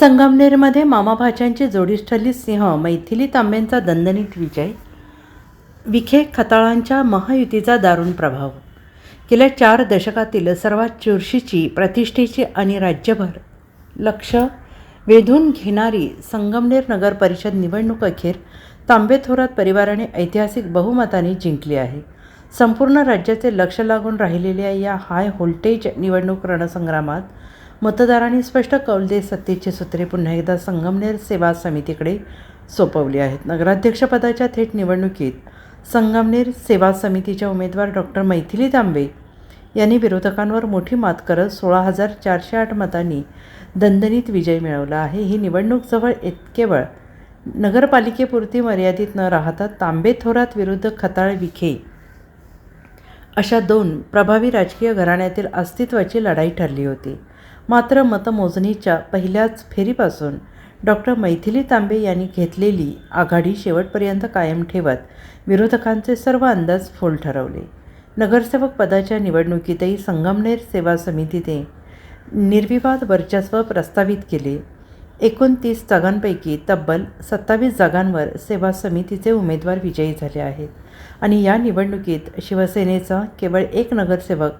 संगमनेरमध्ये मामाभाच्यांची जोडीस ठरली सिंह मैथिली तांबेंचा दणदणीत विजय विखे खताळांच्या महायुतीचा दारुण प्रभाव. गेल्या चार दशकातील सर्वात चुरशीची प्रतिष्ठेची आणि राज्यभर लक्ष वेधून घेणारी संगमनेर नगर परिषद निवडणूक अखेर तांबे थोरात परिवाराने ऐतिहासिक बहुमताने जिंकली आहे. संपूर्ण राज्याचे लक्ष लागून राहिलेल्या या हाय व्होल्टेज निवडणूक रणसंग्रामात मतदारांनी स्पष्ट कौल देत सत्तेची सूत्रे पुन्हा एकदा संगमनेर सेवा समितीकडे सोपवली आहेत. नगराध्यक्षपदाच्या थेट निवडणुकीत संगमनेर सेवा समितीच्या उमेदवार डॉक्टर मैथिली तांबे यांनी विरोधकांवर मोठी मात करत सोळा हजार चारशे आठ मतांनी दणदणीत विजय मिळवला आहे. ही निवडणूक जवळ केवळ नगरपालिकेपुरती मर्यादित न राहता तांबे थोरात विरुद्ध खताळ विखे अशा दोन प्रभावी राजकीय घराण्यातील अस्तित्वाची लढाई ठरली होती. मात्र मतमोजणीच्या पहिल्याच फेरीपासून डॉक्टर मैथिली तांबे यांनी घेतलेली आघाडी शेवटपर्यंत कायम ठेवत विरोधकांचे सर्व अंदाज फोल ठरवले. नगरसेवक पदाच्या निवडणुकीतही संगमनेर सेवा समितीने निर्विवाद वर्चस्व प्रस्तावित केले. एकोणतीस जागांपैकी तब्बल सत्तावीस जागांवर सेवा समितीचे उमेदवार विजयी झाले आहेत. आणि या निवडणुकीत शिवसेनेचा केवळ एक नगरसेवक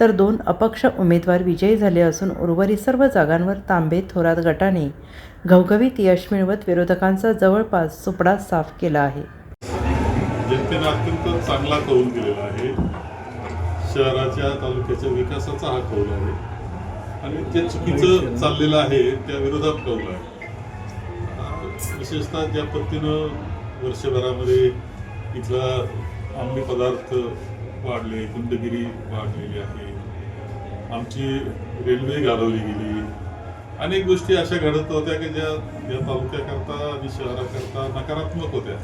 तर दोन अपक्ष उमेदवार विजयी झाले असून उर्वरित सर्व जागांवर तांबे थोरात गटाने घवघवीत यश मिळवत विरोधकांचा जवळपास सुपडा साफ केला आहे. जनतेने अत्यंत चांगला कौल दिलेला आहे. शहराच्या तालुक्याच्या विकासाचा हा कौल आहे. आणि जे चुकीचं चाललेलं आहे त्या विरोधात कौल आहे. विशेषतः ज्या पद्धतीनं वर्षभरामध्ये इथला अंमली पदार्थ वाढले गुंडगिरी वाढलेली आहे आमची रेल्वे घालवली गेली अनेक गोष्टी अशा घडत होत्या की ज्या या तालुक्याकरता आणि शहराकरता नकारात्मक होत्या.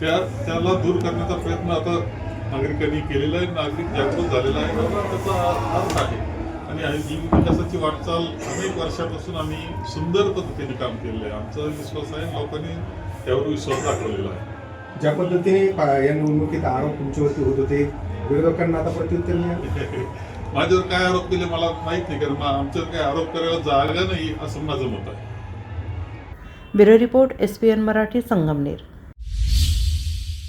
त्या त्याला दूर करण्याचा प्रयत्न आता नागरिकांनी केलेला आहे नागरिक जागृत झालेला आहे. त्याचा अर्थ आहे आणि ही विकासाची वाटचाल अनेक वर्षापासून आम्ही सुंदर पद्धतीने काम केलेलं आहे. आमचा विश्वास आहे लोकांनी त्यावर विश्वास दाखवलेला आहे. ज्या पद्धतीने या निवडणुकीत आरोप तुमच्यावरती होत होते विरोधकांना आता प्रत्युत्तर मिळालं? माझ्यावर काय आरोप केले मला माहीत नाही कारण मा- आमच्यावर काय आरोप करायला जागा नाही असं माझं मत आहे. Bureau report S P N Marathi Sangamner.